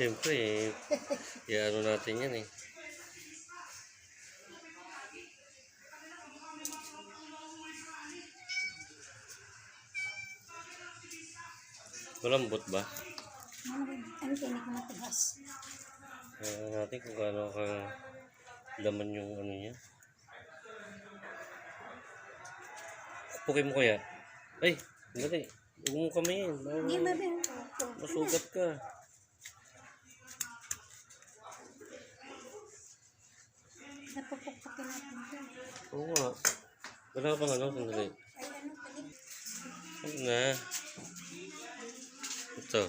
Siyempre, eh, i-ano natin yan eh. Malambot ba? Ano mo matigas? Kaya natin kung gaano ka laman yung ano niya. Pukin mo kaya? Ay, dali. Huwag mo kamayin. Hindi Baka ba ba? masugat ka. Napupukpukin natin dyan. Oo nga. Wala pang ano, sandali. Ay ano na? Ito.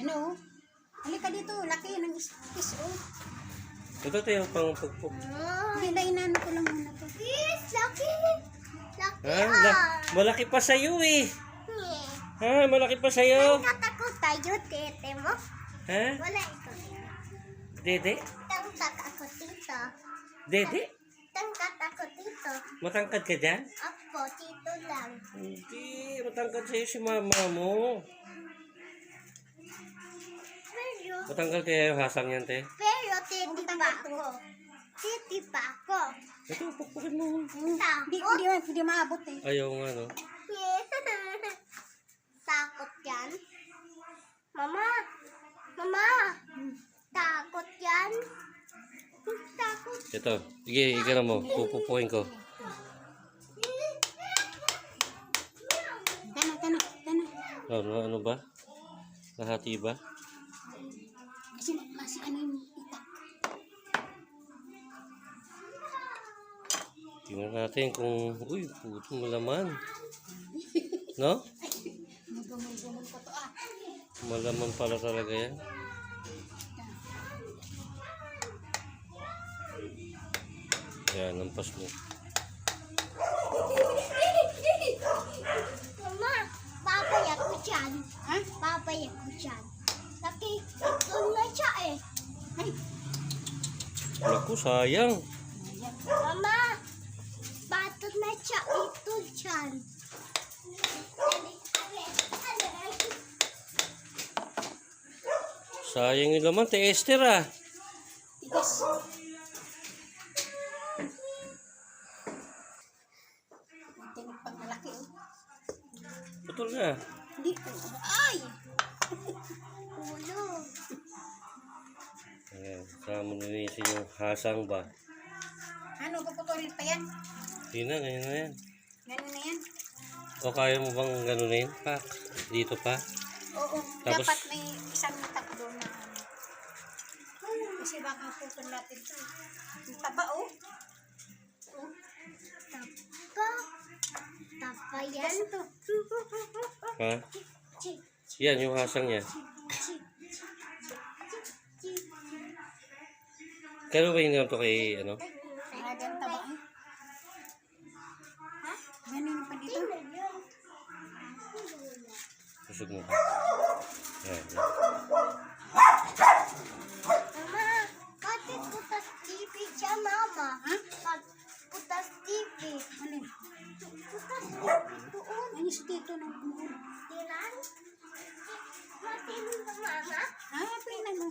Ano? Halika dito. Laki ng kiss oh. Ito yung pang pugpog. Hindi na inano ko lang muna to. Yes, laki. Laki. Ha? La- malaki pa sa'yo eh. Ha? Malaki pa sa'yo. Tatakot tayo, tete mo. Ha? Wala ikaw. Dede? Tang tatakot dito. Dede? Tang tatakot dito. Matangkad ka dyan? Apo, dito lang. Hindi. Matangkad sa'yo si mama mo. Pero, Matangkad kaya yung hasang yan, te. pero titi pa ako. Titi pa ako. Ito, pukpukin mo. Hindi, hindi, hindi maabot eh. Ayaw nga, no? Takot yan. Mama. Mama. Takot yan. Takot. Ito. Sige, ikaw mo. Pupupukin ko. Tana, tana, tana. Ano, ano ba? Nahati ba? Kasi mas ano yung itak. Tingnan natin kung... Uy, puto malaman. No? Magumul-gumul ko to ah. Malaman pala talaga yan. Yan, lampas mo. Mama, babay ako dyan. Ha? Babay ako dyan. Laki, ito na siya eh. Ay, sayang. ayan. Mama, bato na siya ito dyan. Sayang yung laman. Te Esther ah. Tigas. Pag malaki. Putol na. Hindi. Ay! Ulo. Ayan, saan mo ninisin yung hasang ba? Ano, puputulin pa yan? Hindi na, ganyan na yan. Ganun na yan? O kaya mo bang ganunin pa? Dito pa? Oo. Tapos- dapat may isang baka putol natin ito. Ang taba oh. Oh. Tapa. Tapa yan. Ha? Yan, yung hasang niya. Kaya ba yun to kay, ano? Grabe ang taba. Ha? Ganun pa dito. Susog mo ka. Yan, yan. Doon. Ano si Tito na umuul? Tiran. Matinin ba, mama? Ah, pinan mo.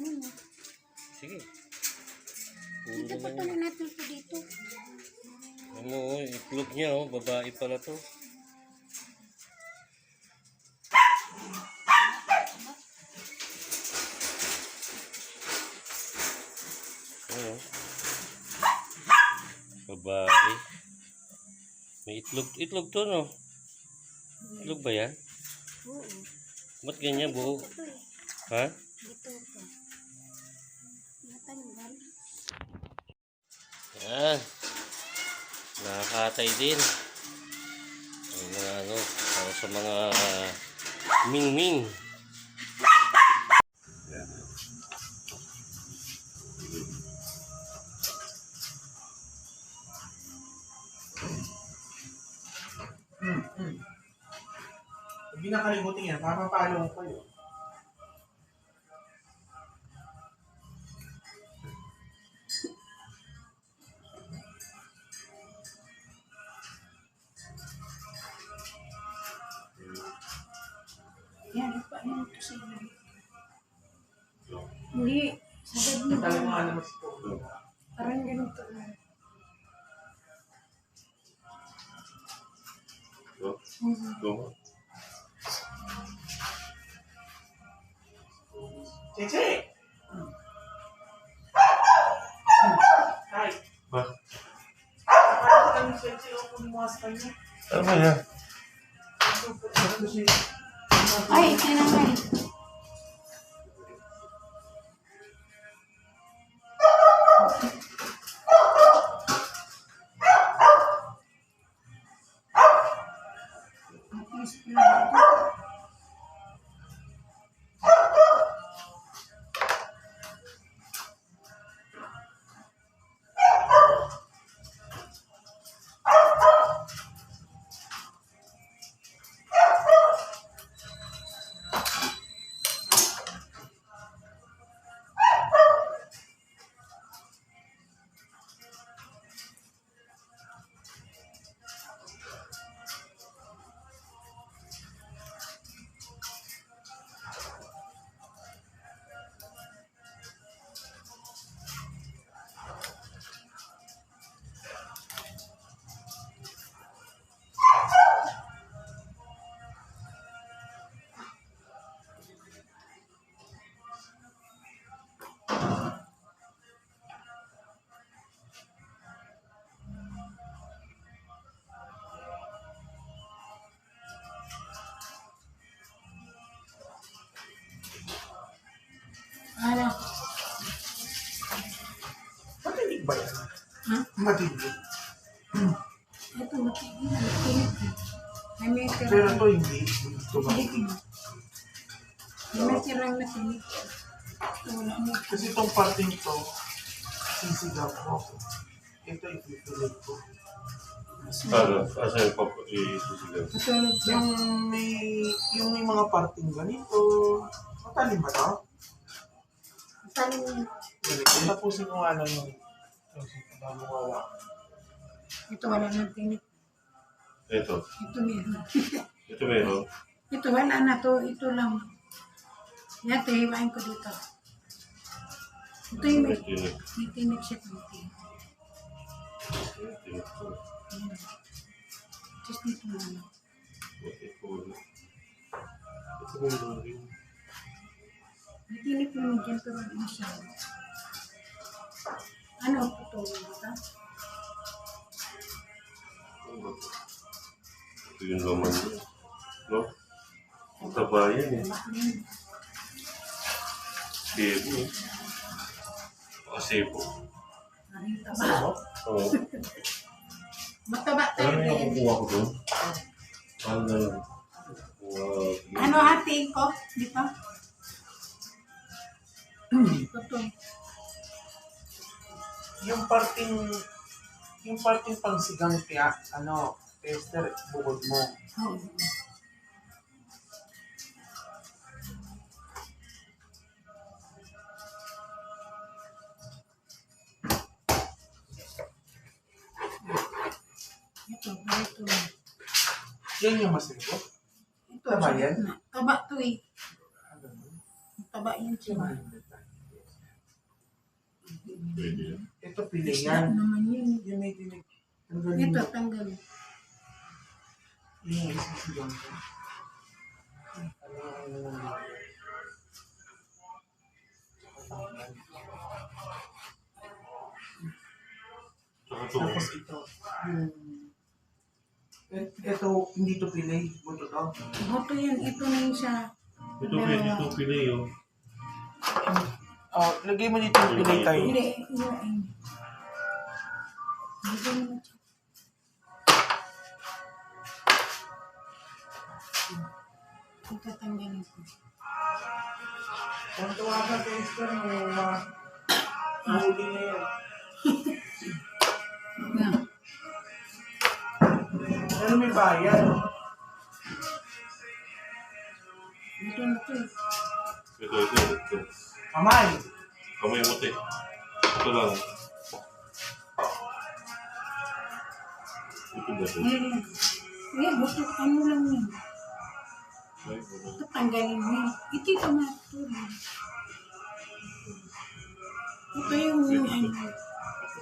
Ano mo? Sige. Dito yan. putulin natin ito dito. Ano, oh, itlog niya, oh. Babae pala to. Itlog. Itlog to, no? Itlog ba yan? Oo. Ba't ganyan buo? Eh. Ha? Dito ko. Natanggal. Yan. Nakakatay din. Ang mga ano, para sa mga ming-ming. Hindi nakalimutin yan. Papapalo ko yun. Yan, ipa mo ito sa inyo. Hindi, sagad mo. Talagang mga naman Polo. Parang ganito lang. No? Mhm. Ano ba yan? Ay, tinangay. Ha? Matinig. Ito, matigil na. Matigil. Ay, may Pero tirang. to hindi. Ito ba? Ay, may tirang na. Ito, mo. Kasi itong parting to, sisigaw ko. Ito ipipilit ko. Ano? Asa yung pap... i-susigaw? Matulog siya. Yung may, yung may mga parting ganito. Matalim ba to? Ganito. Tapusin ko nga lang yung yung bago wawa. Ito wala nang tinig. Ito. Ito meron. Ito meron. Ito wala na to. Ito lang. Yan, hiwain ko dito. Ito yung may, tinik. may tinig siya. May tinik. Just dito na lang. Ito meron rin. May tinig naman dyan pero hindi siya. Ano ito to? Ito? Ano ba to? Ito yung laman niya. No? Ang taba yan eh. Sebo. Baka sebo. Maring taba. Oo. Mataba Ano tayo yung din. kukuha ko doon? Ano na? Wow. Ano hatiin ko? Dito? Ito to. Yung parting, yung parting pangsigang kaya, ano, tester, bukod mo. Oh. Ito, ito. Yan yung masiko. Ito, Taba yan? Taba to eh. Ano? Taba yan siya. Pwede yan. Ito pili Isda naman yun. Yung may tinig. Tanggalin Ito, tanggal. Yung. Ano, Saka to. Tapos ito, yung... Et- Ito, hindi to pili. Buto to. Ito yan. Ito na yun siya. Ito pwede ito pili yun. Oh, lagay mo dito yung pili tayo. Hindi, iwain. Hindi mo siya. Ito tanggalin ko. Kung tawagan tester mo, ma... Mahuli na yan. Yan. Ano may bayan? ito, ito, ito. Kamay. Kamay mo, te. Ito lang. Ito ba ito? Eh, eh, basta ano lang yun. Ay, wala. Tatanggalin mo yun. Ito yung tumatulog. Ito yung ano.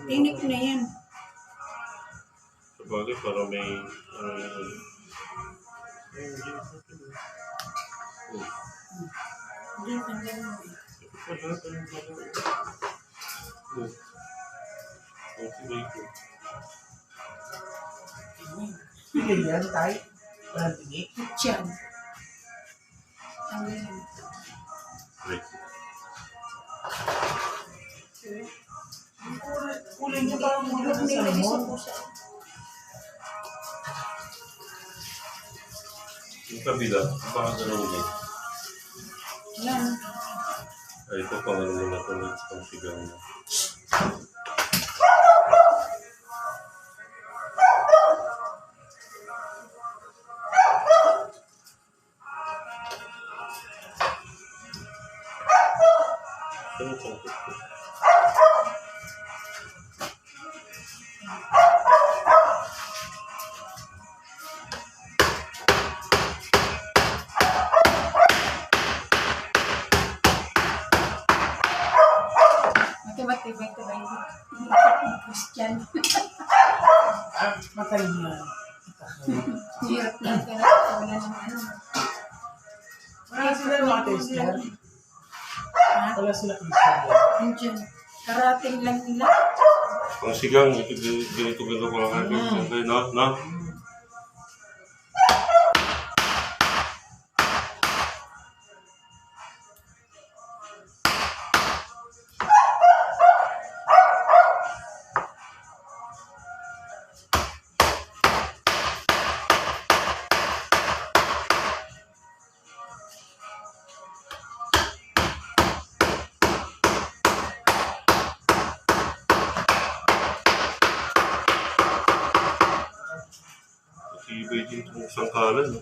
Tinik na yan. Sa bagay, para may... Ano ano. Ay, hindi. Hindi, tanggalin mo. yun. Ano. Pili yan, tay. Walang tingi. At yan. Tanggalin mo. Wait. Kulay niya parang mula sa salmon. Yung kabila, baka ganun niya. Yan. Ay, ito pang ano na ito, pang sigang na. Ano ito? Christian. Ah, matay niya. Hirap lang ka na. Wala nang ano. Wala sila mga tester. Wala sila tester. Karating lang nila. Pang sigang, ito ganito, ganito ko lang no? No? Ito.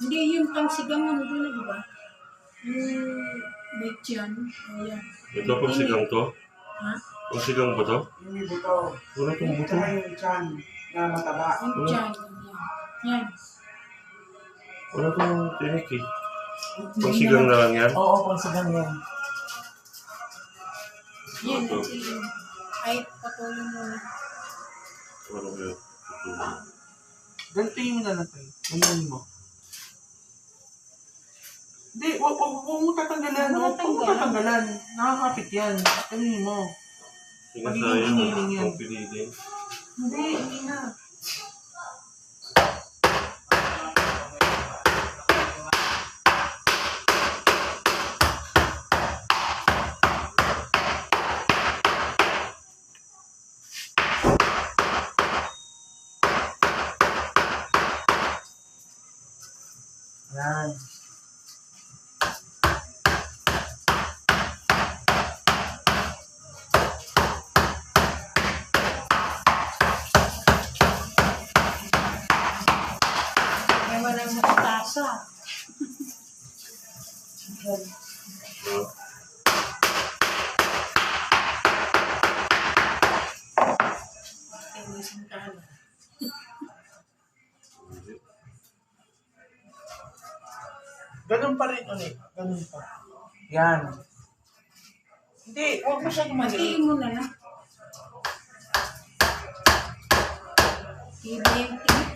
Hindi, yung pang sigang ano doon, di ba? Yung tiyan. Ayan. Ito pang sigang to? Ha? Pang sigang ba to? Yung may buto. Wala itong buto. Tsaka yung chan na mataba. Yung tiyan. Ayan. Yan. Wala itong tinik eh. Pang sigang na lang yan. Oo, kung sa ganyan. Yan, ang siling. Ay, patuloy muna. Ano ba yun? Ito. Gantuin mo na lang tayo. Ganyan mo. Hindi, wag, wag, wag mo tatanggalan. Wag wag mo tatanggalan. Nakakapit yan. Ganyan mo. Sinasayang Pagiging yan. Hindi, hindi na. Yan. Naman ang nakatasa. No? Ay. Ganun pa rin ulit. Ganun pa. Yan. Hindi, huwag mo siya maliit. Matiin mo na yung tinik.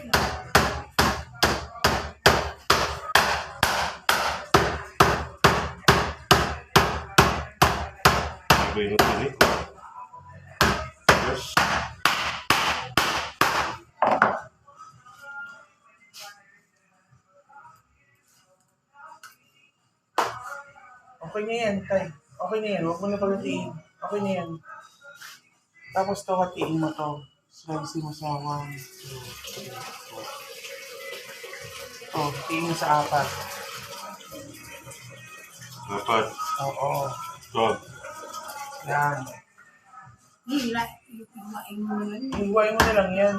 Iba yung tinik. Yes. Okay na yan, tay. Okay na yan. Huwag mo na pagdating. Okay na yan. Tapos to, hatiin mo to. Slice mo sa 1, 2, 3, 4. To, hatiin mo sa apat. Apat. Oo. Ito. Yan. Hila, iwain mo na lang. Iwain mo na lang yan.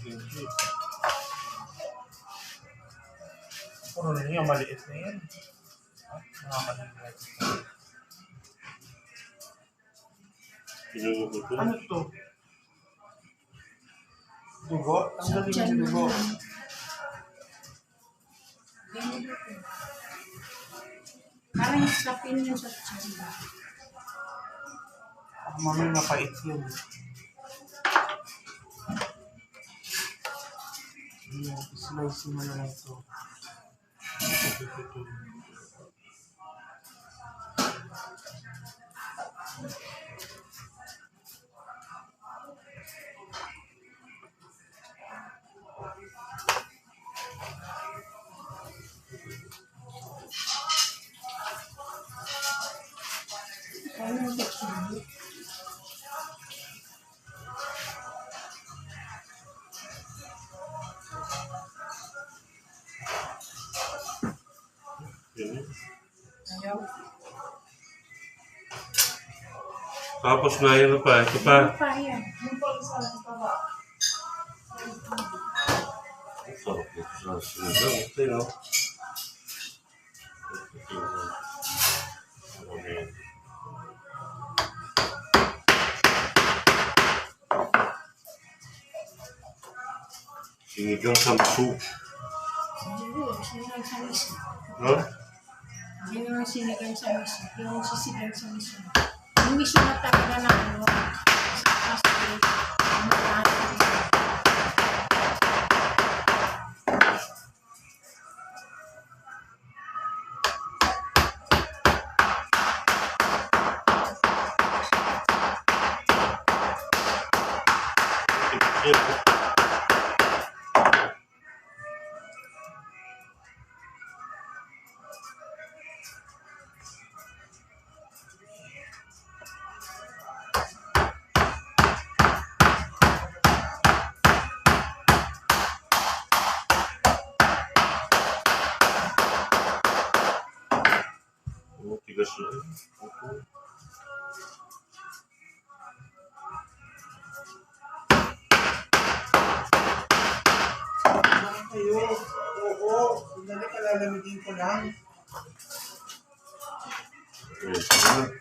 Siya. Puro na yung maliit na yan. Ah, Nakakalimutan. Pinugo ko to. Ano to? Dugo? Tanggalin mo yung dugo. Parang sapin yun sa tiyan? Ako mamaya mapait yun. Ayan, slice mo na lang ito. Ito, ito, ito. Ayaw. Tapos na yun pa. Ito pa. Ano pa yan? Sarap nito sa sinigang. Ito yun, oh. Ito yun, oh. Ano yan? Sinigang samsu. Sinigang sa miso. Yun yung sinigang sa miso. Yung sisigang sa miso. Yung miso na talaga na ano. Kayo? Oo. Sandali, palalamigin ko lang. Okay.